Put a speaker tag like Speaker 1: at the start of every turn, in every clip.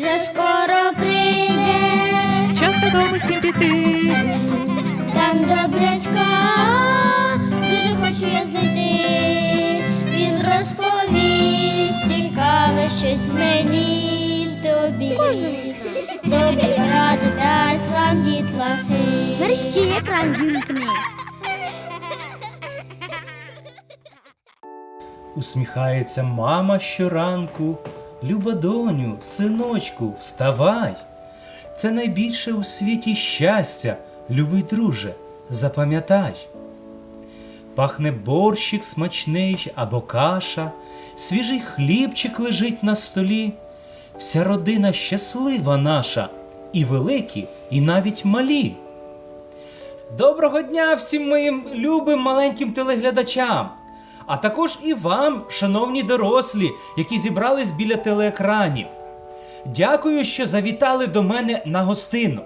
Speaker 1: вже скоро прийде,
Speaker 2: Час додому всім піти.
Speaker 1: там добрячка, дуже хочу я знайти. Він розповість цікаве щось мені тобі. Добрі ради дасть вам дітлахи.
Speaker 3: Мерщі екран вімкни.
Speaker 4: Усміхається мама щоранку. Люба доню, синочку, вставай. Це найбільше у світі щастя, любий друже, запам'ятай. Пахне борщик смачний або каша, свіжий хлібчик лежить на столі. Вся родина щаслива наша, і великі, і навіть малі. Доброго дня всім моїм любим маленьким телеглядачам, а також і вам, шановні дорослі, які зібрались біля телеекранів. Дякую, що завітали до мене на гостину.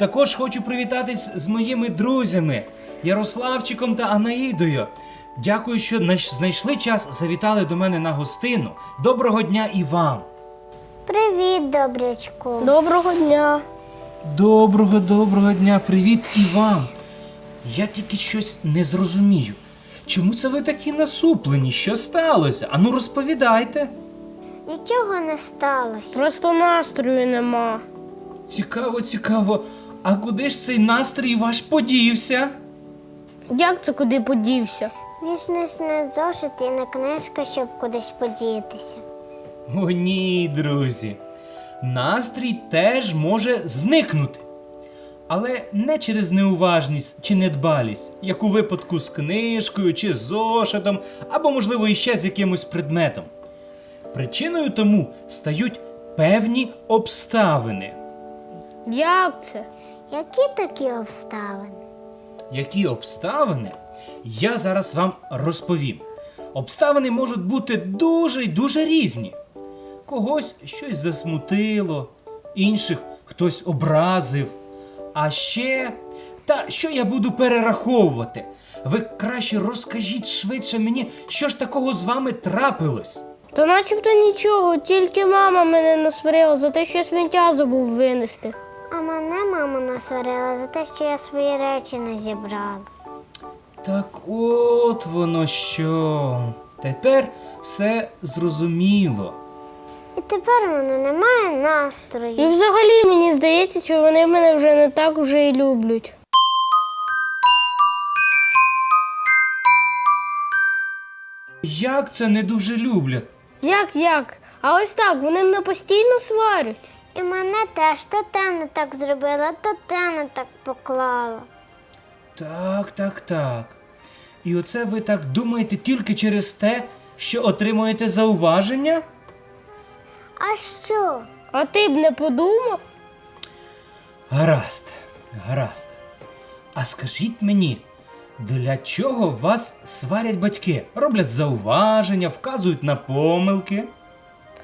Speaker 4: Також хочу привітатись з моїми друзями Ярославчиком та Анаїдою. Дякую, що знайшли час, завітали до мене на гостину. Доброго дня і вам!
Speaker 3: Привіт, добрячку.
Speaker 5: Доброго дня.
Speaker 4: Доброго, доброго дня, привіт і вам. Я тільки щось не зрозумію. Чому це ви такі насуплені? Що сталося? Ану розповідайте.
Speaker 3: Нічого не сталося.
Speaker 5: Просто настрою нема.
Speaker 4: Цікаво, цікаво. А куди ж цей настрій ваш подівся?
Speaker 5: Як це куди подівся?
Speaker 3: Вічність не зошит і не книжка, щоб кудись подітися.
Speaker 4: О, ні, друзі. Настрій теж може зникнути. Але не через неуважність чи недбалість, як у випадку з книжкою чи з зошитом, або, можливо, іще з якимось предметом. Причиною тому стають певні обставини.
Speaker 5: Як це?
Speaker 3: Які такі обставини?
Speaker 4: Які обставини, я зараз вам розповім. Обставини можуть бути дуже й дуже різні. Когось щось засмутило, інших хтось образив. А ще, та що я буду перераховувати? Ви краще розкажіть швидше мені, що ж такого з вами трапилось.
Speaker 5: Та начебто нічого, тільки мама мене насварила за те, що я сміття забув винести.
Speaker 3: А мене мама насварила за те, що я свої речі не зібрала.
Speaker 4: Так от воно що. Тепер все зрозуміло.
Speaker 3: І тепер у мене немає
Speaker 5: І взагалі мені здається, що вони мене вже не так вже і люблять.
Speaker 4: Як це не дуже люблять?
Speaker 5: Як як? А ось так, вони мене постійно сварять.
Speaker 3: І мене теж то те не так зробила, то те не так поклала.
Speaker 4: Так, так, так. І оце ви так думаєте тільки через те, що отримуєте зауваження?
Speaker 3: А що?
Speaker 5: А ти б не подумав?
Speaker 4: Гаразд, гаразд. А скажіть мені, для чого вас сварять батьки? Роблять зауваження, вказують на помилки?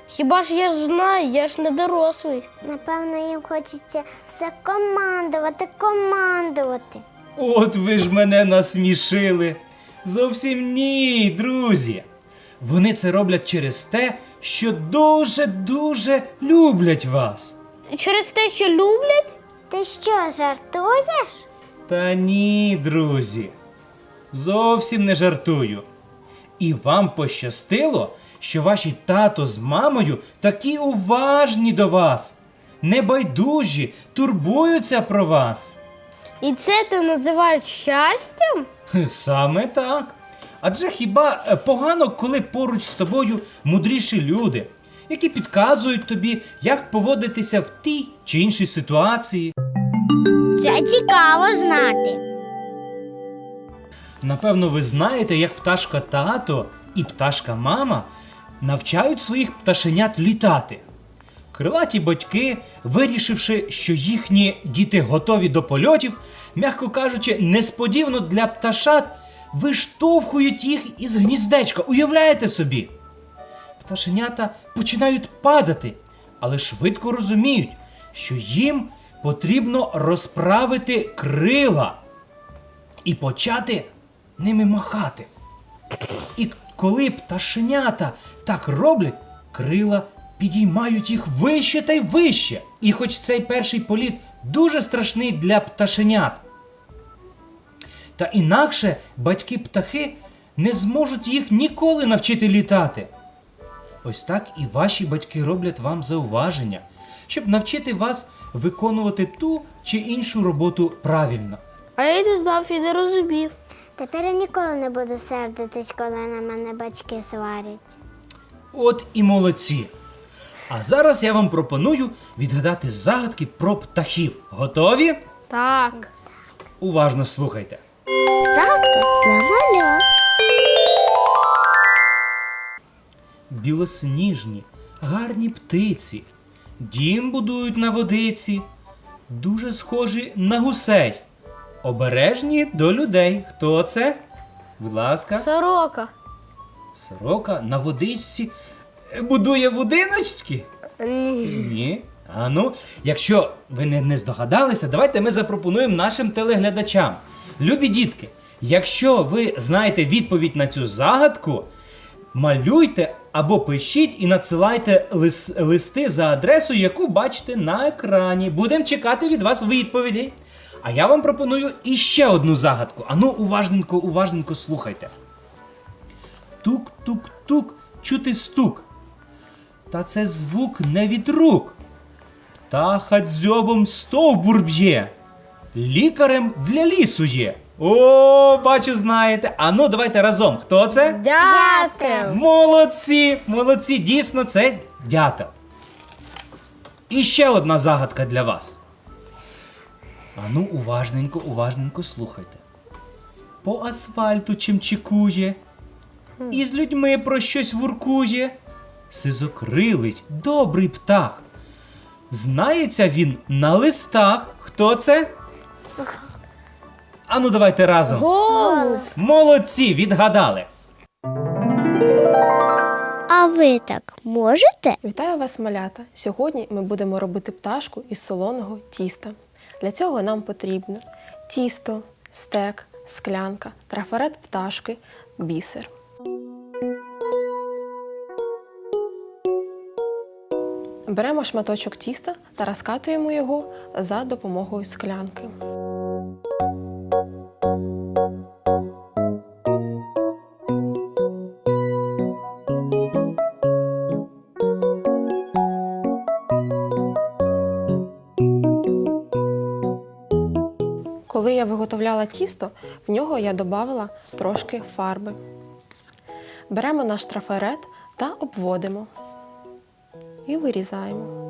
Speaker 5: Хіба ж я ж знаю, я ж не дорослий.
Speaker 3: Напевно, їм хочеться все командувати, командувати.
Speaker 4: От ви ж мене насмішили. Зовсім ні, друзі. Вони це роблять через те, що дуже-дуже люблять вас.
Speaker 5: Через те, що люблять?
Speaker 3: Ти що, жартуєш?
Speaker 4: Та ні, друзі. Зовсім не жартую. І вам пощастило, що ваші тато з мамою такі уважні до вас, небайдужі, турбуються про вас.
Speaker 5: І це ти називаєш щастям?
Speaker 4: Саме так. Адже хіба е, погано, коли поруч з тобою мудріші люди, які підказують тобі, як поводитися в тій чи іншій ситуації.
Speaker 3: Це цікаво знати.
Speaker 4: Напевно, ви знаєте, як пташка тато і пташка мама навчають своїх пташенят літати. Крилаті батьки, вирішивши, що їхні діти готові до польотів, м'яко кажучи, несподівано для пташат виштовхують їх із гніздечка. Уявляєте собі? Пташенята починають падати, але швидко розуміють, що їм потрібно розправити крила і почати ними махати. І коли пташенята так роблять, крила підіймають їх вище та й вище. І хоч цей перший політ дуже страшний для пташенят. Та інакше батьки птахи не зможуть їх ніколи навчити літати. Ось так і ваші батьки роблять вам зауваження, щоб навчити вас виконувати ту чи іншу роботу правильно.
Speaker 5: А я й не знав і не розумів.
Speaker 3: Тепер я ніколи не буду сердитись, коли на мене батьки сварять.
Speaker 4: От і молодці. А зараз я вам пропоную відгадати загадки про птахів. Готові?
Speaker 5: Так.
Speaker 4: Уважно слухайте.
Speaker 3: Загадка для малят.
Speaker 4: Білосніжні, гарні птиці, дім будують на водиці, дуже схожі на гусей. Обережні до людей. Хто це? Будь ласка.
Speaker 5: Сорока.
Speaker 4: Сорока на водичці е, будує будиночки?
Speaker 5: Ні.
Speaker 4: Ні. А ну, якщо ви не, не здогадалися, давайте ми запропонуємо нашим телеглядачам. Любі дітки, якщо ви знаєте відповідь на цю загадку, малюйте або пишіть і надсилайте лис- листи за адресою, яку бачите на екрані. Будемо чекати від вас відповідей. А я вам пропоную іще одну загадку. Ану, уважненько, уважненько слухайте. Тук-тук-тук, чути стук. Та це звук не від рук. Птаха дзьобом стовбур б'є. Лікарем для лісу є. О, бачу, знаєте. Ану, давайте разом. Хто це?
Speaker 5: Дятел.
Speaker 4: Молодці! Молодці, дійсно, це дятел. І ще одна загадка для вас. Ану, уважненько, уважненько слухайте. По асфальту чимчикує, і з людьми про щось вуркує. Сизокрилий, добрий птах. Знається він на листах. Хто це? Ану, давайте разом.
Speaker 5: Голуб.
Speaker 4: Молодці, відгадали.
Speaker 1: А ви так можете?
Speaker 2: Вітаю вас, малята! Сьогодні ми будемо робити пташку із солоного тіста. Для цього нам потрібно тісто, стек, склянка, трафарет пташки, бісер. Беремо шматочок тіста та розкатуємо його за допомогою склянки. Я тісто, в нього я додавала трошки фарби. Беремо наш трафарет та обводимо і вирізаємо.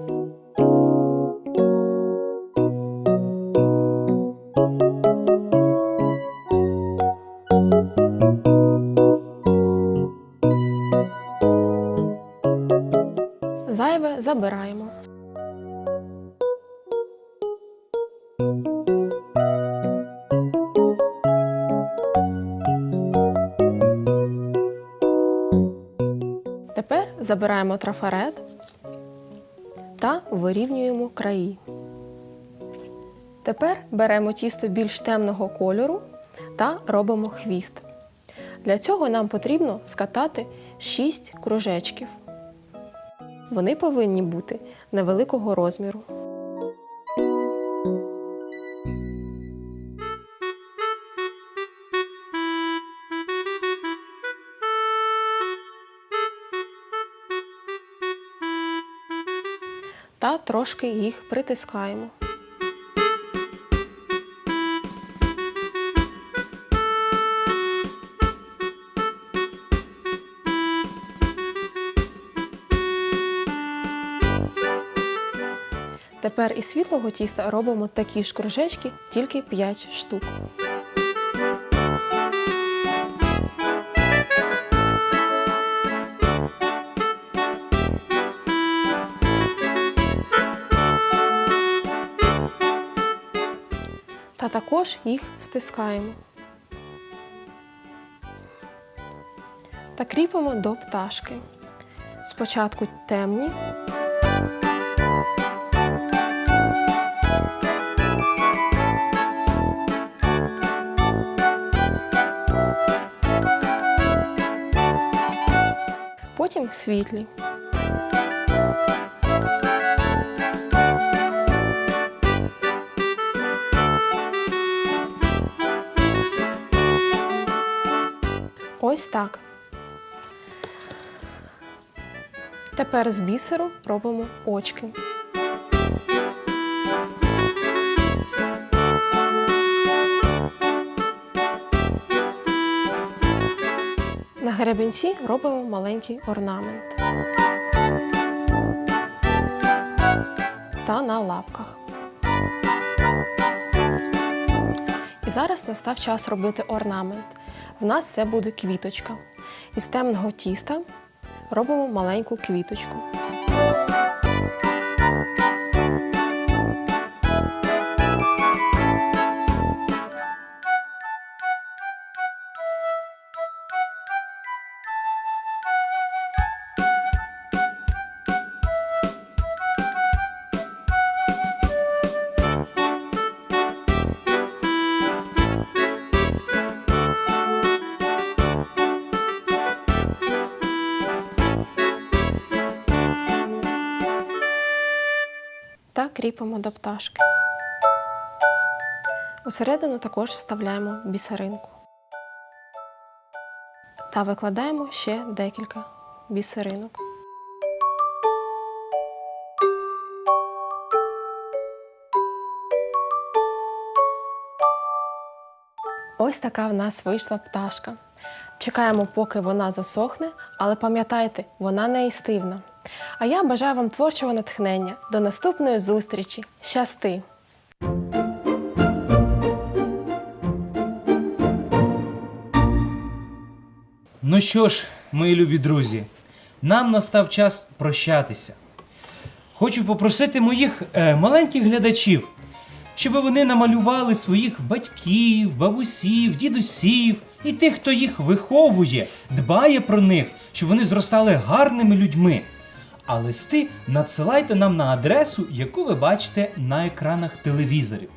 Speaker 2: Забираємо трафарет та вирівнюємо краї. Тепер беремо тісто більш темного кольору та робимо хвіст. Для цього нам потрібно скатати 6 кружечків. Вони повинні бути невеликого розміру. Та трошки їх притискаємо. Тепер із світлого тіста робимо такі ж кружечки, тільки 5 штук. Також їх стискаємо. Та кріпимо до пташки. Спочатку темні. Потім світлі. Ось так. Тепер з бісеру робимо очки. На гребінці робимо маленький орнамент. Та на лапках. І зараз настав час робити орнамент. В нас це буде квіточка. Із темного тіста робимо маленьку квіточку. Кріпимо до пташки. Усередину також вставляємо бісеринку. Та викладаємо ще декілька бісеринок. Ось така в нас вийшла пташка. Чекаємо, поки вона засохне, але пам'ятайте, вона не істивна. А я бажаю вам творчого натхнення. До наступної зустрічі. Щасти!
Speaker 4: Ну що ж, мої любі друзі, нам настав час прощатися. Хочу попросити моїх е, маленьких глядачів, щоб вони намалювали своїх батьків, бабусів, дідусів і тих, хто їх виховує, дбає про них, щоб вони зростали гарними людьми. А листи надсилайте нам на адресу, яку ви бачите на екранах телевізорів.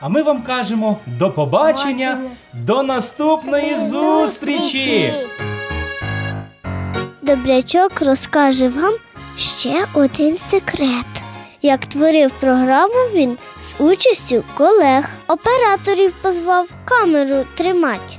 Speaker 4: А ми вам кажемо до побачення, до наступної зустрічі!
Speaker 1: Добрячок розкаже вам ще один секрет. Як творив програму він з участю колег, операторів позвав камеру тримать